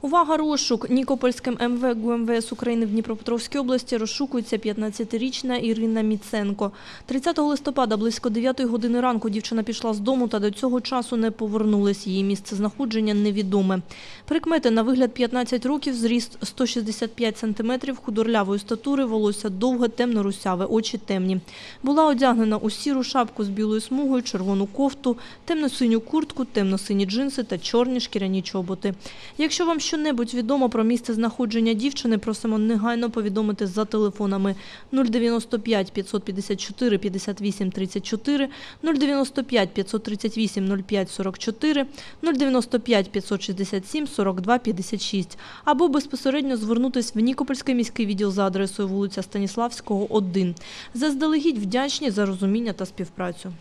Увага, розшук! Нікопольським МВ ГУМВС України в Дніпропетровській області розшукується 15-річна Ірина Міценко. 30 листопада близько 9 години ранку дівчина пішла з дому та до цього часу не повернулась. Її місце знаходження невідоме. Прикмети на вигляд 15 років, зріст 165 сантиметрів, худорлявої статури, волосся довге, темно-русяве, очі темні. Була одягнена у сіру шапку з білою смугою, червону кофту, темно-синю куртку, темно-сині джинси та чорні шкіряні чоботи. Якщо вам щонебудь відомо про місце знаходження дівчини, просимо негайно повідомити за телефонами 095 554 58 34, 095 538 05 44, 095 567 42 56 або безпосередньо звернутись в Нікопольський міський відділ за адресою вулиця Станіславського, 1. Заздалегідь вдячні за розуміння та співпрацю.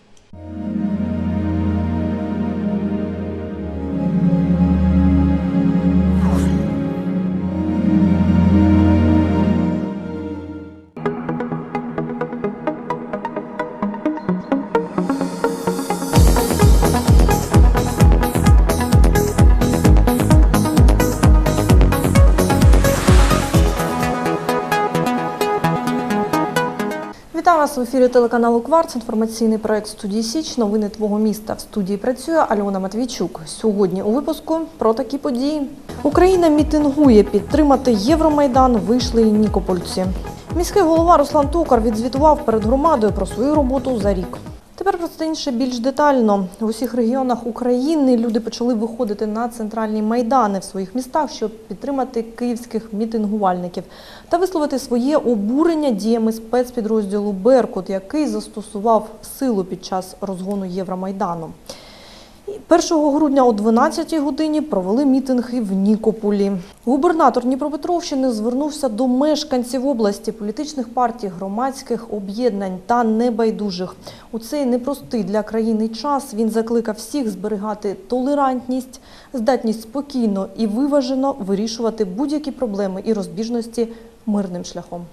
Вітаю в ефірі телеканалу Кварц. Інформаційний проект студії Січ. Новини твого міста. В студії працює Альона Матвійчук. Сьогодні у випуску про такі події. Україна мітингує підтримати Євромайдан. Вийшли і Нікопольці. Міський голова Руслан Токар відзвітував перед громадою про свою роботу за рік. Тепер про це інше більш детально. В усіх регіонах України люди почали виходити на центральні майдани в своїх містах, щоб підтримати київських мітингувальників та висловити своє обурення діями спецпідрозділу Беркут, який застосував силу під час розгону Євромайдану. І 1 грудня о 12 годині провели мітинги в Нікополі. Губернатор Дніпропетровщини звернувся до мешканців області, політичних партій, громадських об'єднань та небайдужих. У цей непростий для країни час він закликав всіх зберігати толерантність, здатність спокійно і виважено вирішувати будь-які проблеми і розбіжності мирним шляхом.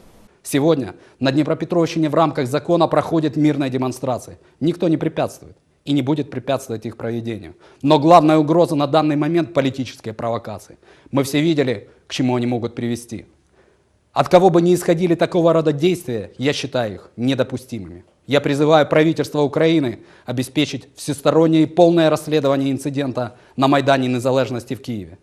Сегодня на Днепропетровщине в рамках закона проходят мирные демонстрации. Никто не препятствует и не будет препятствовать их проведению. Но главная угроза на данный момент – политические провокации. Мы все видели, к чему они могут привести. От кого бы ни исходили такого рода действия, я считаю их недопустимыми. Я призываю правительство Украины обеспечить всестороннее и полное расследование инцидента на Майдане Незалежности в Киеве.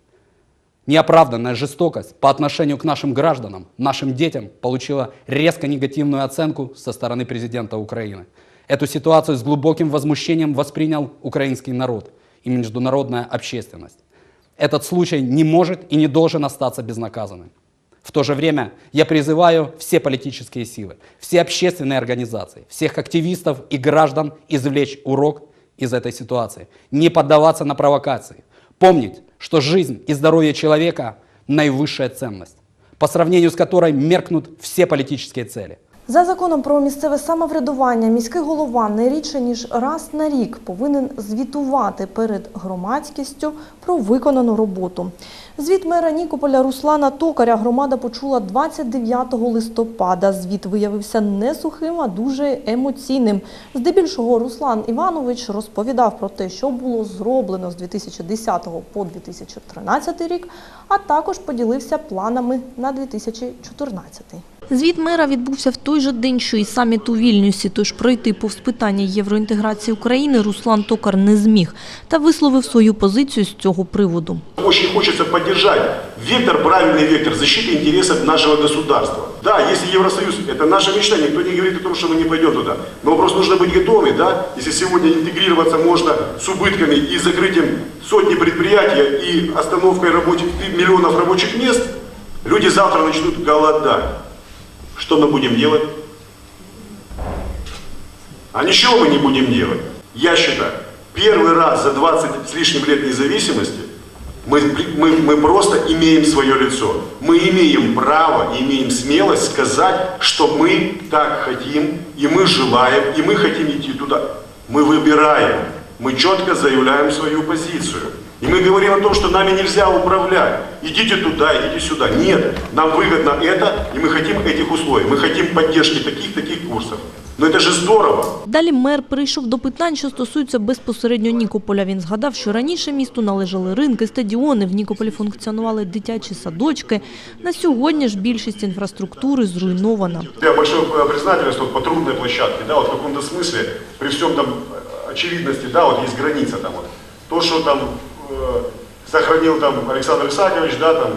Неоправданная жестокость по отношению к нашим гражданам, нашим детям получила резко негативную оценку со стороны президента Украины. Эту ситуацию с глубоким возмущением воспринял украинский народ и международная общественность. Этот случай не может и не должен остаться безнаказанным. В то же время я призываю все политические силы, все общественные организации, всех активистов и граждан извлечь урок из этой ситуации, не поддаваться на провокации, помнить, что жизнь и здоровье человека – наивысшая ценность, по сравнению с которой меркнут все политические цели – За законом про місцеве самоврядування міський голова не рідше ніж раз на рік повинен звітувати перед громадськістю про виконану роботу. Звіт мера Нікополя Руслана Токаря громада почула 29 листопада. Звіт виявився не сухим, а дуже емоційним. Здебільшого Руслан Іванович розповідав про те, що було зроблено з 2010 по 2013 рік, а також поділився планами на 2014. Звіт мера відбувся в той же день, що і саміт у Вільнюсі, тож пройти повз питання євроінтеграції України Руслан Токар не зміг та висловив свою позицію з цього приводу. Очень хочется поддержать вектор, правильный вектор защиты интересов нашего государства. Да, если Евросоюз, это наша мечта, никто не говорит о том, что мы не пойдем туда. Но вопрос нужно быть готовым, да, если сегодня интегрироваться можно с убытками и закрытием сотни предприятий и остановкой рабочих, миллионов рабочих мест, люди завтра начнут голодать. Что мы будем делать? А ничего мы не будем делать. Я считаю, первый раз за 20 с лишним лет независимости мы, мы, мы просто имеем свое лицо. Мы имеем право, имеем смелость сказать, что мы так хотим, и мы желаем, и мы хотим идти туда. Мы выбираем, мы четко заявляем свою позицию. И мы говорим о том, что нами нельзя управлять. Идите туда, идите сюда. Нет, нам выгодно это, и мы хотим этих условий. Мы хотим поддержки таких-таких курсов. Но это же здорово. Далі мер перейшов до питань, що стосуються безпосередньо Нікополя. Він згадав, що раніше місту належали ринки, стадіони, в Нікополі функціонували дитячі садочки. На сьогодні ж більшість інфраструктури зруйнована. Я большое э, признательность вот, по трудной площадке, да, вот в каком-то смысле, при всем там э, очевидности, да, вот есть граница там вот. То, что там э, сохранил там Александр Исаакович, да, там,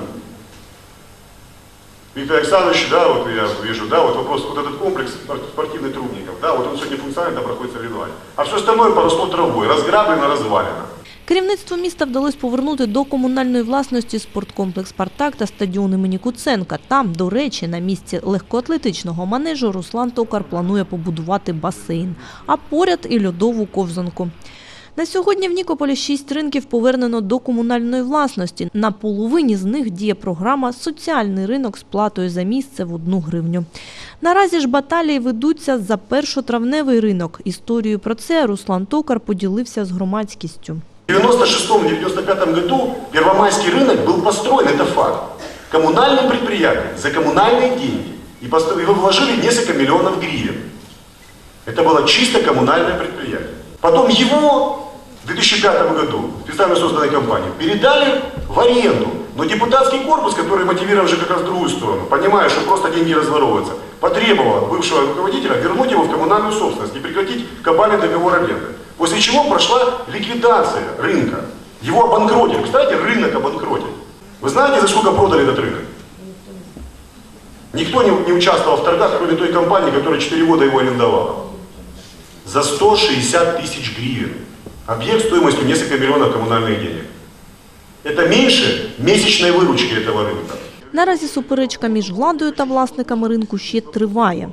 Виктор Александрович, да, вот я вижу, да, вот вопрос, вот этот комплекс спор- спортивных трубников, да, вот он сегодня функционально проходит соревнования. А все остальное поросло травой, разграблено, развалено. Керівництву міста вдалося повернути до комунальної власності спорткомплекс «Спартак» та стадіон імені Куценка. Там, до речі, на місці легкоатлетичного манежу Руслан Токар планує побудувати басейн, а поряд і льодову ковзанку. На сьогодні в Нікополі шість ринків повернено до комунальної власності. На половині з них діє програма «Соціальний ринок з платою за місце в одну гривню». Наразі ж баталії ведуться за першотравневий ринок. Історію про це Руслан Токар поділився з громадськістю. В 96-95 году Первомайский рынок был построен, это факт. Коммунальным предприятием за коммунальные деньги. И постро- его вложили несколько миллионов гривен. Это было чисто коммунальное предприятие. Потом его в 2005 году, специально созданной компании, передали в аренду. Но депутатский корпус, который мотивирован же как раз в другую сторону, понимая, что просто деньги разворовываются, потребовал бывшего руководителя вернуть его в коммунальную собственность и прекратить кабальный договор аренды. После чего прошла ликвидация рынка. Его обанкротили. Кстати, рынок обанкротили. Вы знаете, за сколько продали этот рынок? Никто не, не участвовал в торгах, кроме той компании, которая 4 года его арендовала. За 160 тысяч гривен. Объект стоимостью несколько миллионов коммунальных денег. Это меньше месячной выручки этого рынка. Наразі суперечка між владою та власниками ринку ще триває.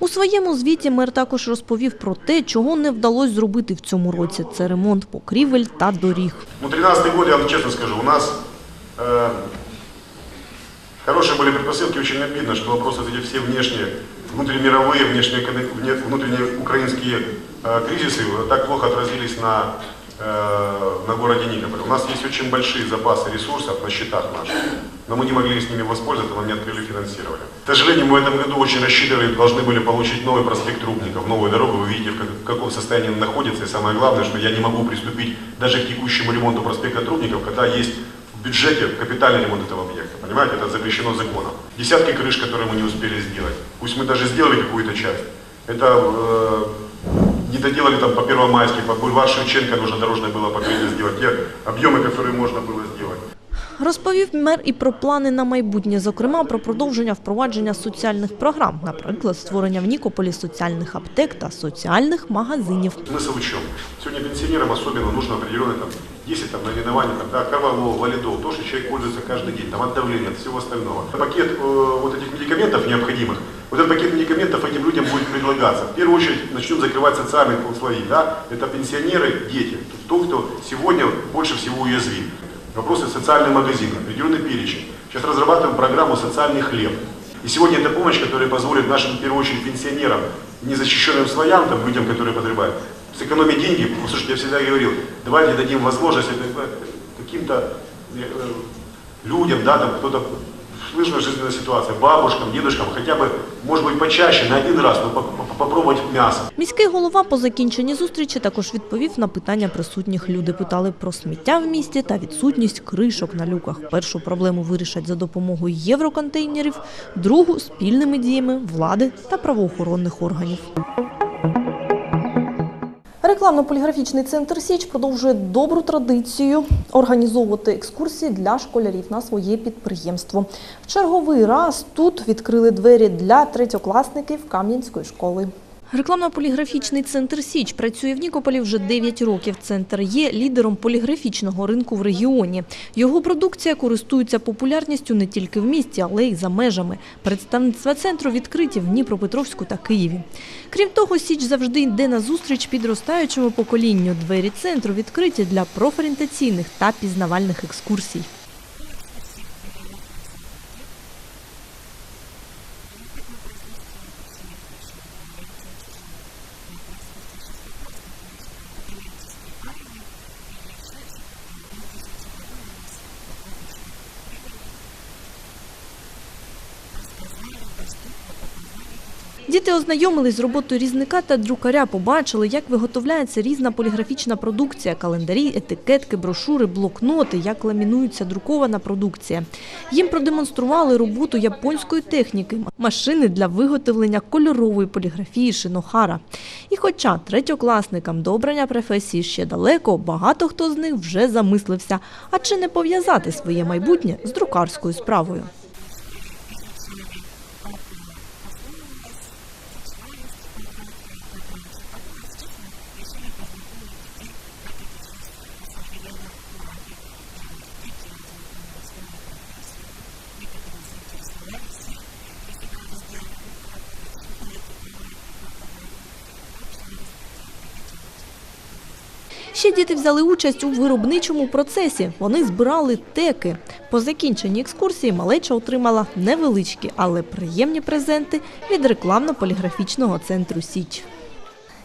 У своєму звіті мер також розповів про те, чого не вдалося зробити в цьому році. Це ремонт покрівель та доріг. Ну, 13 год, я вам честно скажу, у нас э, хорошие были предпосылки, очень обидно, что вопросы эти все внешние, внутреннемировые, внешние, вне- внутренние украинские э, кризисы так плохо отразились на, э, на городе Никополе. У нас есть очень большие запасы ресурсов на счетах наших, но мы не могли с ними воспользоваться, нам не открыли финансирование. К сожалению, мы в этом году очень рассчитывали, должны были получить новый проспект Трубников, новую дорогу. Вы видите, в каком состоянии он находится. И самое главное, что я не могу приступить даже к текущему ремонту проспекта Трубников, когда есть в бюджете капитальный ремонт этого объекта. Понимаете, это запрещено законом. Десятки крыш, которые мы не успели сделать. Пусть мы даже сделали какую-то часть. Это э, не доделали там по Первомайской, по бульвар Шевченко нужно дорожное было покрытие сделать. Те объемы, которые можно было сделать. Розповів мер і про плани на майбутнє, зокрема про продовження впровадження соціальних програм, наприклад, створення в Нікополі соціальних аптек та соціальних магазинів. Смысл в чем? Сегодня пенсионерам особенно нужно определенное там, 10 там, наименований, там, да, корвалол, валидол, то, что человек пользуется каждый день, там, от давления, от всего остального. Пакет э, вот этих медикаментов необходимых, вот этот пакет медикаментов этим людям будет предлагаться. В первую очередь начнем закрывать социальные слои, да, это пенсионеры, дети, то, кто сегодня больше всего уязвим. Вопросы социальный магазин, определенный перечень. Сейчас разрабатываем программу «Социальный хлеб». И сегодня это помощь, которая позволит нашим, в первую очередь, пенсионерам, незащищенным слоям, там, людям, которые потребляют, сэкономить деньги. Слушайте, я всегда говорил, давайте дадим возможность э, каким-то э, э, людям, да, там кто-то в сложной жизненной ситуации, бабушкам, дедушкам, хотя бы, может быть, почаще, на один раз, но по- по- попробовать мясо. Міський голова по закінченні зустрічі також відповів на питання присутніх. Люди питали про сміття в місті та відсутність кришок на люках. Першу проблему вирішать за допомогою євроконтейнерів, другу спільними діями влади та правоохоронних органів. Рекламно-поліграфічний центр Січ продовжує добру традицію організовувати екскурсії для школярів на своє підприємство. В черговий раз тут відкрили двері для третьокласників Кам'янської школи. Рекламно-поліграфічний центр Січ працює в Нікополі вже 9 років. Центр є лідером поліграфічного ринку в регіоні. Його продукція користується популярністю не тільки в місті, але й за межами. Представництва центру відкриті в Дніпропетровську та Києві. Крім того, Січ завжди йде на зустріч підростаючому поколінню. Двері центру відкриті для профорієнтаційних та пізнавальних екскурсій. Діти ознайомились з роботою різника та друкаря, побачили, як виготовляється різна поліграфічна продукція, календарі, етикетки, брошури, блокноти, як ламінується друкована продукція. Їм продемонстрували роботу японської техніки, машини для виготовлення кольорової поліграфії шинохара. І хоча третьокласникам до обрання професії ще далеко, багато хто з них вже замислився, а чи не пов'язати своє майбутнє з друкарською справою. Ще діти взяли участь у виробничому процесі. Вони збирали теки. По закінченні екскурсії малеча отримала невеличкі, але приємні презенти від рекламно-поліграфічного центру Січ.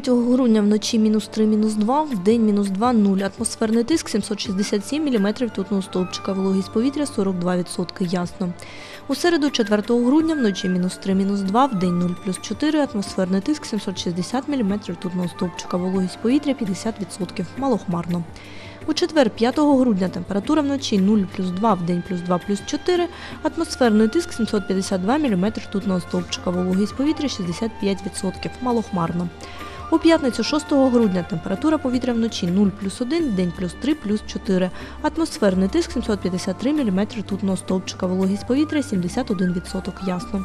3 грудня вночі мінус 3, мінус 2, в день мінус 2, 0. Атмосферний тиск 767 мм тутного стовпчика, вологість повітря 42% ясно. У середу 4 грудня вночі мінус 3, мінус 2, в день 0 плюс 4, атмосферний тиск 760 мм тутного стовпчика, вологість повітря 50%, малохмарно. У четвер 5 грудня температура вночі 0 плюс 2, в день плюс 2 плюс 4, атмосферний тиск 752 мм ртутного стовпчика, вологість повітря 65%, малохмарно. У п'ятницю 6 грудня температура повітря вночі 0 плюс 1, день плюс 3 плюс 4, атмосферний тиск 753 мм ртутного стовпчика, вологість повітря 71% ясно.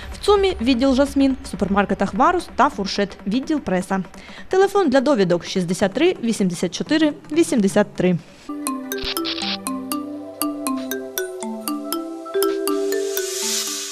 В ЦУМі відділ Жасмін, в супермаркетах Варус та Фуршет, відділ преса. Телефон для довідок 63 84 83.